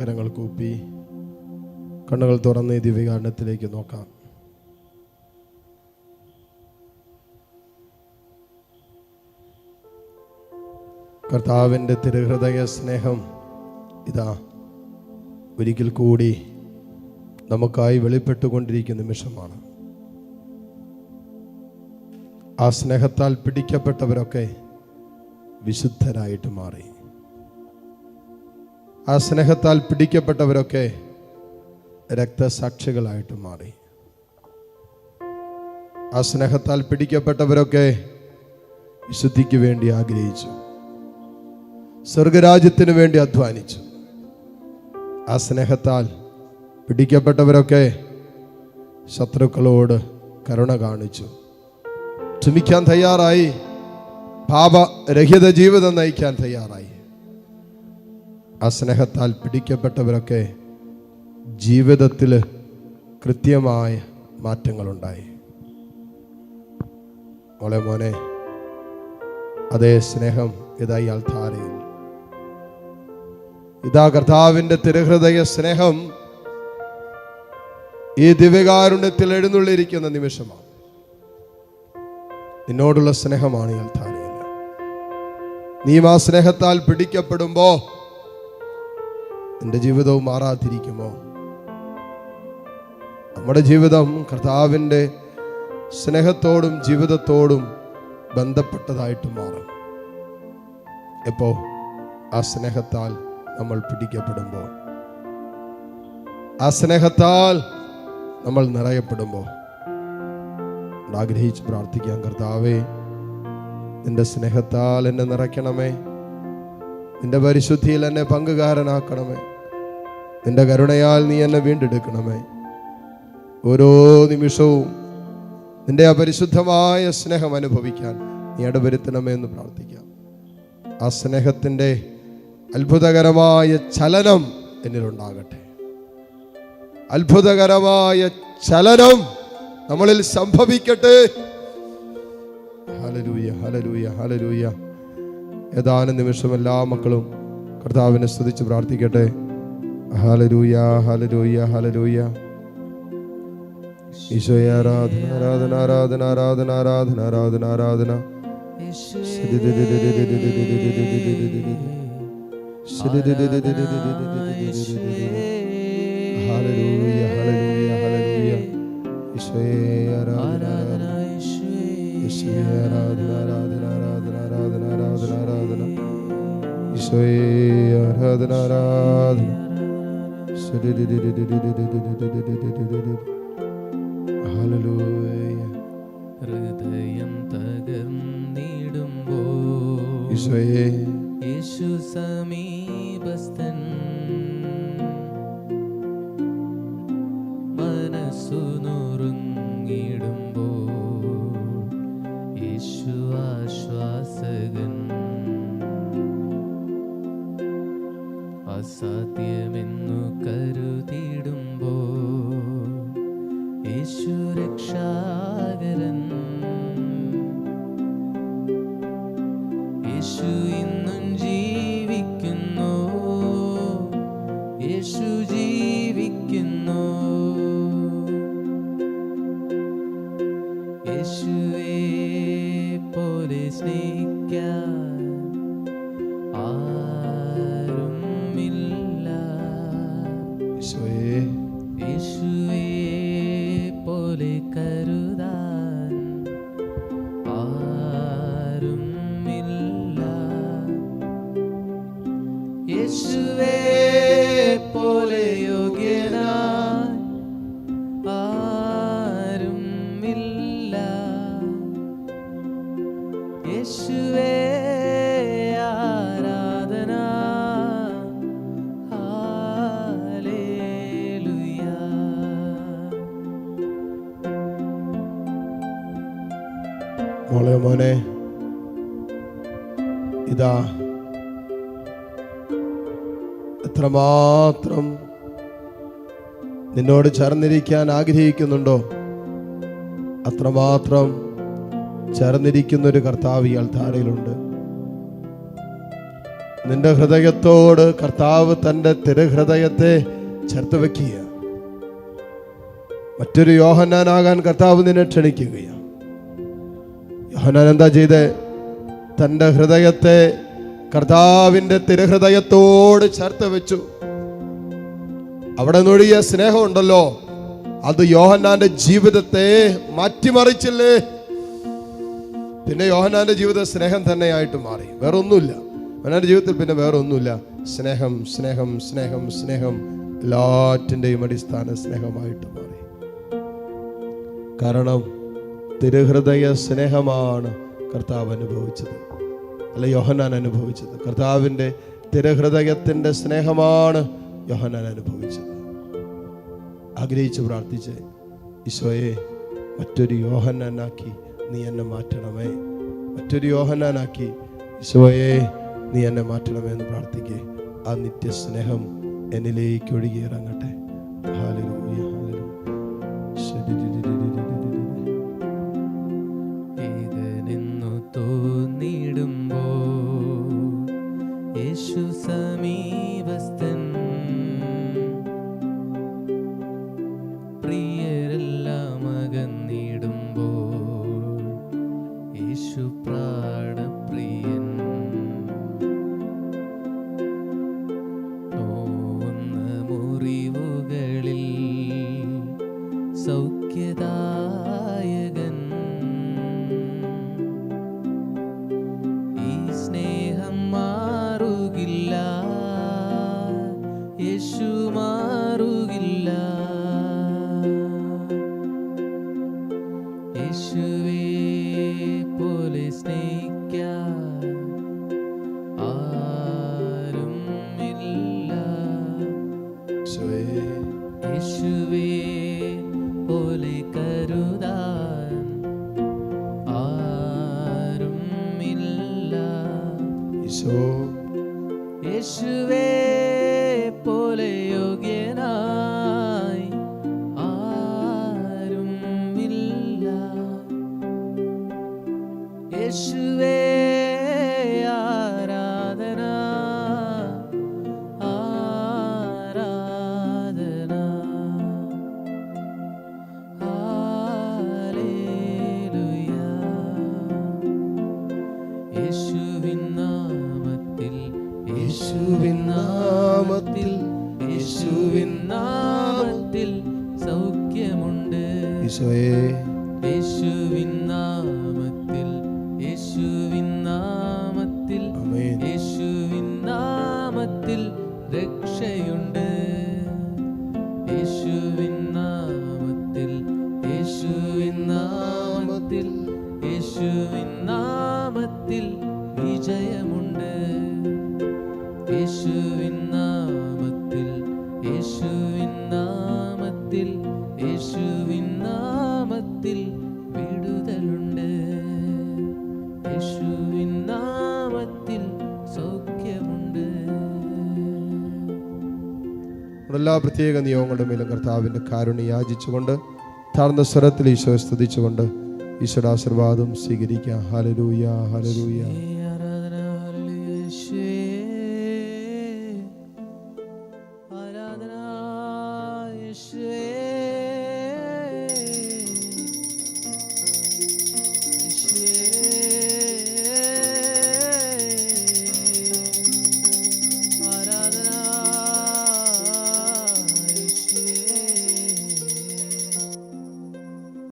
കരങ്ങൾ കൂപ്പി കണ്ണുകൾ തുറന്ന് ഈ ദിവ്യകാരണത്തിലേക്ക് നോക്കാം. കർത്താവിന്റെ തിരുഹൃദയ സ്നേഹം ഇതാ. ഒരിക്കൽ കൂടി നമുക്കായി വെളിപ്പെട്ടുകൊണ്ടിരിക്കുന്ന നിമിഷമാണ്. ആ സ്നേഹത്താൽ പിടിക്കപ്പെട്ടവരൊക്കെ വിശുദ്ധരായിട്ട് മാറി. ആ സ്നേഹത്താൽ പിടിക്കപ്പെട്ടവരൊക്കെ രക്തസാക്ഷികളായിട്ട് മാറി. ആ സ്നേഹത്താൽ പിടിക്കപ്പെട്ടവരൊക്കെ വിശുദ്ധിക്ക് വേണ്ടി ആഗ്രഹിച്ചു. സ്വർഗരാജ്യത്തിന് വേണ്ടി അധ്വാനിച്ചു. ആ സ്നേഹത്താൽ പിടിക്കപ്പെട്ടവരൊക്കെ ശത്രുക്കളോട് കരുണ കാണിച്ചു. ക്ഷമിക്കാൻ തയ്യാറായി. പാപരഹിത ജീവിതം നയിക്കാൻ തയ്യാറായി. ആ സ്നേഹത്താൽ പിടിക്കപ്പെട്ടവരൊക്കെ ജീവിതത്തിൽ കൃത്യമായ മാറ്റങ്ങളുണ്ടായി. മോളെ മോനെ അതേ സ്നേഹം ഇതാ ഇയാൾ ധാരയിൽ ഇതാ കർത്താവിന്റെ തിരുഹൃദയ സ്നേഹം ഈ ദിവ്യകാരുണ്യത്തിൽ എഴുന്നള്ളിയിരിക്കുന്ന നിമിഷമാണ്. നിന്നോടുള്ള സ്നേഹമാണ് ഇയാൾ ധാരയിൽ നീ ആ സ്നേഹത്താൽ പിടിക്കപ്പെടുമ്പോ നിന്റെ ജീവിതവും മാറാതിരിക്കുമോ? നമ്മുടെ ജീവിതം കർത്താവിന്റെ സ്നേഹത്തോടും ജീവിതത്തോടും ബന്ധപ്പെട്ടതായിട്ട് മാറും. എപ്പോ? ആ സ്നേഹത്താൽ നമ്മൾ പിടിക്കപ്പെടുമ്പോൾ. ആ സ്നേഹത്താൽ നമ്മൾ നിറയപ്പെടുമ്പോൾ. ആഗ്രഹിച്ച് പ്രാർത്ഥിക്കാം കർത്താവേ നിന്റെ സ്നേഹത്താൽ എന്നെ നിറയ്ക്കണമേ. നിന്റെ പരിശുദ്ധിയിൽ എന്നെ പങ്കുകാരനാക്കണമേ. നിന്റെ കരുണയാൽ നീ എന്നെ വീണ്ടെടുക്കണമേ. ഓരോ നിമിഷവും നിന്റെ അപരിശുദ്ധമായ സ്നേഹം അനുഭവിക്കാൻ നീ ഇടവരുത്തണമേ എന്ന് പ്രാർത്ഥിക്കാം. ആ സ്നേഹത്തിന്റെ അത്ഭുതകരമായ ചലനം എന്നിലുണ്ടാകട്ടെ. അത്ഭുതകരമായ ചലനം നമ്മളിൽ സംഭവിക്കട്ടെ. ഹലലൂയ ഹലലൂയ ഹലലൂയ ഏതാനും നിമിഷം എല്ലാ മക്കളും കർത്താവിനെ സ്തുതിച്ച് പ്രാർത്ഥിക്കട്ടെ. ഹലലൂയ ഹലലൂയ ഹലലൂയ ഈശോയെ ആരാധന ആരാധന ആരാധന ആരാധന ആരാധന ആരാധന ആരാധന. ഹല്ലേലൂയ ഹല്ലേലൂയ ഹല്ലേലൂയ ഈശോയെ ആരാധന. ഈശോയെ ആരാധന ആരാധന ആരാധന ആരാധന ആരാധന ആരാധന. ഈശോയെ ആരാധന ആരാധന. ഹൃദയം തകർന്നിടുമ്പോ ഈശോയെ. യേശു സമീപസ്ഥൻ മോളെ മോനെ. ഇതാ. എത്രമാത്രം നിന്നോട് ചേർന്നിരിക്കാൻ ആഗ്രഹിക്കുന്നുണ്ടോ? അത്രമാത്രം ചേർന്നിരിക്കുന്ന ഒരു കർത്താവ് ഈ അൾത്താരയിലുണ്ട്. നിന്റെ ഹൃദയത്തോട് കർത്താവ് തന്റെ തിരുഹൃദയത്തെ ചേർത്ത് വയ്ക്കുക മറ്റൊരു യോഹന്നാനാകാൻ കർത്താവ് നിന്നെ ക്ഷണിക്കുകയാണ്. യോഹന്നാൻ എന്താ ചെയ്ത്? തന്റെ ഹൃദയത്തെ കർത്താവിന്റെ തിരഹൃദയത്തോട് ചേർത്ത് വെച്ചു. അവിടെ നൊഴിയ സ്നേഹമുണ്ടല്ലോ അത് യോഹന്നാന്റെ ജീവിതത്തെ മാറ്റിമറിച്ചില്ലേ? പിന്നെ യോഹന്നാന്റെ ജീവിത സ്നേഹം തന്നെയായിട്ട് മാറി. വേറൊന്നുമില്ല. യോഹന്നാന്റെ ജീവിതത്തിൽ പിന്നെ വേറൊന്നുമില്ല. സ്നേഹം സ്നേഹം സ്നേഹം സ്നേഹം എല്ലാറ്റിന്റെയും അടിസ്ഥാന സ്നേഹമായിട്ട് മാറി. കാരണം തിരുഹൃദയ സ്നേഹമാണ് കർത്താവ് അനുഭവിച്ചത്. അല്ല യോഹനാൻ അനുഭവിച്ചത്. കർത്താവിന്റെ തിരഹൃദയത്തിന്റെ സ്നേഹമാണ് യോഹനാൻ അനുഭവിച്ചത്. ആഗ്രഹിച്ച് പ്രാർത്ഥിച്ച് ഈശോയെ മറ്റൊരു യോഹന്നാനാക്കി നീ എന്നെ മാറ്റണമേ. മറ്റൊരു യോഹന്നാനാക്കി ഈശോയെ നീ എന്നെ മാറ്റണമേ എന്ന് പ്രാർത്ഥിക്കേ. ആ നിത്യസ്നേഹം എന്നിലേക്ക് ഒഴുകിയിറങ്ങട്ടെ. സൗഖ്യദായകൻ. ഈ സ്നേഹം മാറുകില്ല യേശു മാറുകില്ല. യേശുവേ പോലെ സ്നേഹിക്കാൻ യേശുവേ പോലെ യോഗ്യനായി ആരും ഇല്ല യേശുവേ യേശുവിൻ നാമത്തിൽ യേശുവിൻ നാമത്തിൽ സൗഖ്യമുണ്ട്. ഈശോയെ. പ്രത്യേക നിയോഗങ്ങളുടെ മേലും കർത്താവിന്റെ കാരുണ്യം യാചിച്ചുകൊണ്ട് താഴ്ന്ന സ്വരത്തിൽ ഈശോ സ്തുതിച്ചുകൊണ്ട് ഈശോയുടെ ആശീർവാദം സ്വീകരിക്കാം. ഹലരൂയ ഹലരൂയ ആരാധന